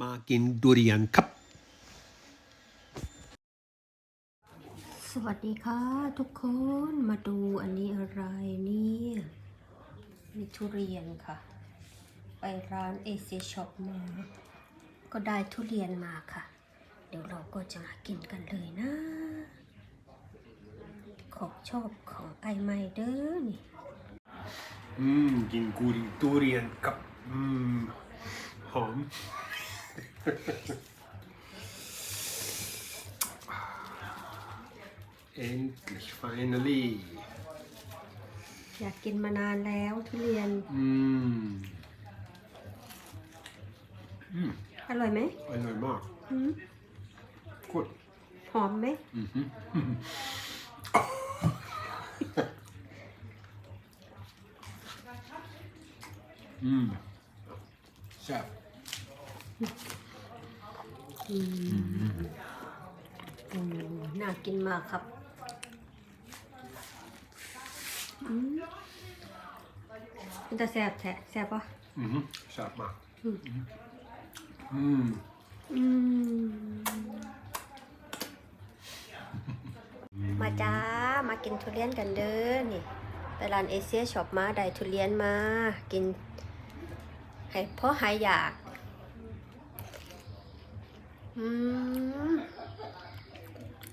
มากินดุเรียนครับ สวัสดีค่ะทุกคนมาดูอันนี้อะไรเนี่ยมีทุเรียนค่ะ ไปร้านเอเชียช็อปมา ก็ได้ทุเรียนมาค่ะ เดี๋ยวเราก็จะมากินกันเลยนะ ของชอบของไอไม่เด้อนี่อืม กินกูดิดุเรียนกับ อืม หอม Endlich, finally อยากกินมานานแล้วทุเรียน อืมอืมอร่อยไหมอร่อยมากหืมกุดหอมไหม อือฮึอืมแซ่บอืม น่ากินมากครับอืมมันจะแซ่บแท้แซ่บปะอือฮึแซ่บมากอืมอืม อืมมาจ้า มากินทุเรียนกันเด้อนี่ไปร้านเอเชียช็อปมาได้ทุเรียนมา กินให้เพราะหายอยาก อืม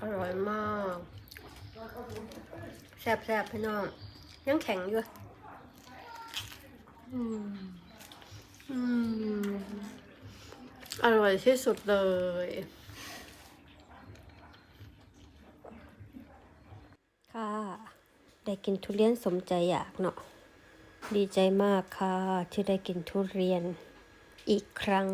อร่อยมากแซ่บๆพี่น้อง ยังแข็งอยู่อืมอืมอร่อยที่สุดเลยค่ะได้กินทุเรียนสมใจอยากเนาะดีใจมากค่ะ ที่ได้กินทุเรียนอีกครั้ง